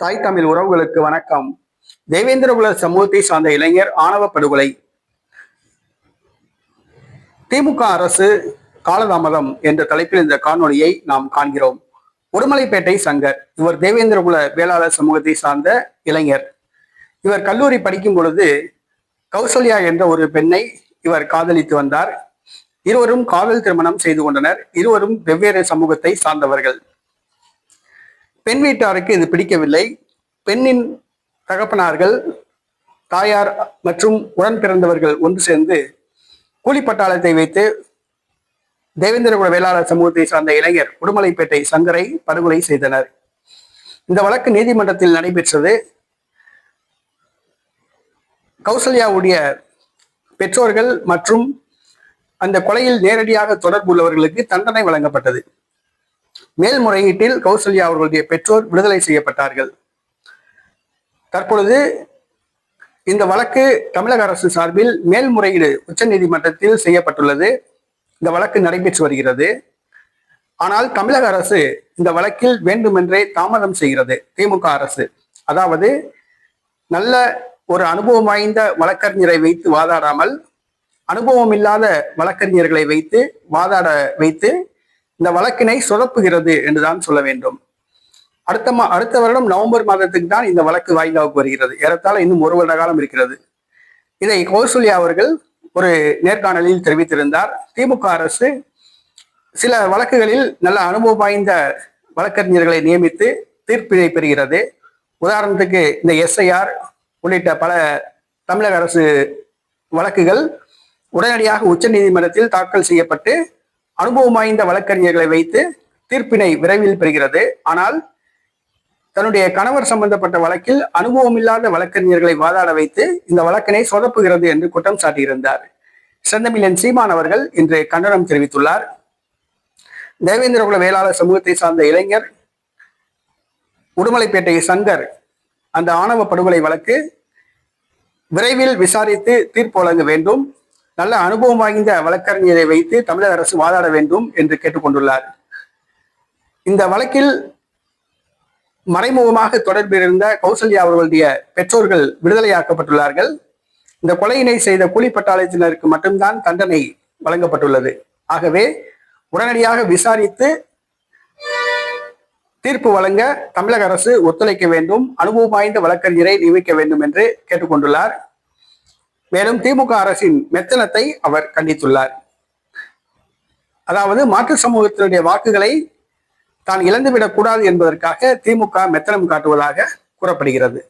தாய் தமிழ் உறவுகளுக்கு வணக்கம். தேவேந்திரகுல சமூகத்தை சார்ந்த இளைஞர் ஆணவ படுகொலை. திமுக அரசு காலதாமதம் என்ற தலைப்பில் இந்த காணொலியை நாம் காண்கிறோம். உடுமலைப்பேட்டை சங்கர் இவர் தேவேந்திரகுல வேளாளர் சமூகத்தை சார்ந்த இளைஞர். இவர் கல்லூரி படிக்கும் பொழுது கௌசல்யா என்ற ஒரு பெண்ணை இவர் காதலித்து வந்தார். இருவரும் காதல் திருமணம் செய்து கொண்டனர். இருவரும் வெவ்வேறு சமூகத்தை சார்ந்தவர்கள். பெண் வீட்டாருக்கு இது பிடிக்கவில்லை. பெண்ணின் தகப்பனார்கள் தாயார் மற்றும் உடன் பிறந்தவர்கள் ஒன்று சேர்ந்து கூலிப்பட்டாளத்தை வைத்து தேவேந்திரகுல வேளாளர் சமூகத்தை சார்ந்த இளைஞர் உடுமலைப்பேட்டை சங்கரை படுகொலை செய்தனர். இந்த வழக்கு நீதிமன்றத்தில் நடைபெற்றது. கௌசல்யாவுடைய பெற்றோர்கள் மற்றும் அந்த கொலையில் நேரடியாக தொடர்புள்ளவர்களுக்கு தண்டனை வழங்கப்பட்டது. மேல்முறையீட்டில் கௌசல்யா அவர்களுடைய பெற்றோர் விடுதலை செய்யப்பட்டார்கள். தற்பொழுது இந்த வழக்கு தமிழக அரசு சார்பில் மேல்முறையீடு உச்சநீதிமன்றத்தில் செய்யப்பட்டுள்ளது. இந்த வழக்கு நடைபெற்று வருகிறது. ஆனால் தமிழக அரசு இந்த வழக்கில் வேண்டுமென்றே தாமதம் செய்கிறது திமுக அரசு. அதாவது நல்ல ஒரு அனுபவம் வாய்ந்த வழக்கறிஞரை வைத்து வாதாடாமல் அனுபவம் இல்லாத வழக்கறிஞர்களை வைத்து வாதாட வைத்து இந்த வழக்கினை சொதப்புகிறது என்றுதான் சொல்ல வேண்டும். அடுத்த மா அடுத்த வருடம் நவம்பர் மாதத்துக்கு தான் இந்த வழக்கு வாய்தாவுக்கு வருகிறது. ஏறத்தாழ இன்னும் ஒரு வருட காலம் இருக்கிறது. இதை கௌசல்யா அவர்கள் ஒரு நேர்காணலில் தெரிவித்திருந்தார். திமுக அரசு சில வழக்குகளில் நல்ல அனுபவம் வாய்ந்த வழக்கறிஞர்களை நியமித்து தீர்ப்பினை பெறுகிறது. உதாரணத்துக்கு இந்த எஸ்ஐஆர் உள்ளிட்ட பல தமிழக அரசு வழக்குகள் உடனடியாக உச்ச நீதிமன்றத்தில் தாக்கல் செய்யப்பட்டு அனுபவம் வாய்ந்த வழக்கறிஞர்களை வைத்து தீர்ப்பினை விரைவில் பெறுகிறது. ஆனால் தன்னுடைய கணவர் சம்பந்தப்பட்ட வழக்கில் அனுபவம் இல்லாத வழக்கறிஞர்களை வாதாட வைத்து இந்த வழக்கினை சொதப்புகிறது என்று குற்றம் சாட்டியிருந்தார். செந்தமிழன் சீமான் அவர்கள் இன்று கண்டனம் தெரிவித்துள்ளார். தேவேந்திரகுல வேளாளர் சமூகத்தை சார்ந்த இளைஞர் உடுமலைப்பேட்டை சங்கர் அந்த ஆணவ படுகொலை வழக்கு விரைவில் விசாரித்து தீர்ப்பு வழங்க வேண்டும். நல்ல அனுபவம் வாய்ந்த வழக்கறிஞரை வைத்து தமிழக அரசு வாதாட வேண்டும் என்று கேட்டுக்கொண்டுள்ளார். இந்த வழக்கில் மறைமுகமாக தொடர்பில் இருந்த கௌசல்யா அவர்களுடைய பெற்றோர்கள் விடுதலையாக்கப்பட்டுள்ளார்கள். இந்த கொலையினை செய்த கூலிப்பட்டாளத்தினருக்கு மட்டும்தான் தண்டனை வழங்கப்பட்டுள்ளது. ஆகவே உடனடியாக விசாரித்து தீர்ப்பு வழங்க தமிழக அரசு ஒத்துழைக்க வேண்டும் அனுபவம் வாய்ந்த வழக்கறிஞரை நியமிக்க வேண்டும் என்று கேட்டுக்கொண்டுள்ளார். மேலும் திமுக அரசின் மெத்தனத்தை அவர் கண்டித்துள்ளார். அதாவது மாற்று சமூகத்தினுடைய வாக்குகளை தான் இழந்துவிடக் கூடாது என்பதற்காக திமுக மெத்தனம் காட்டுவதாக கூறப்படுகிறது.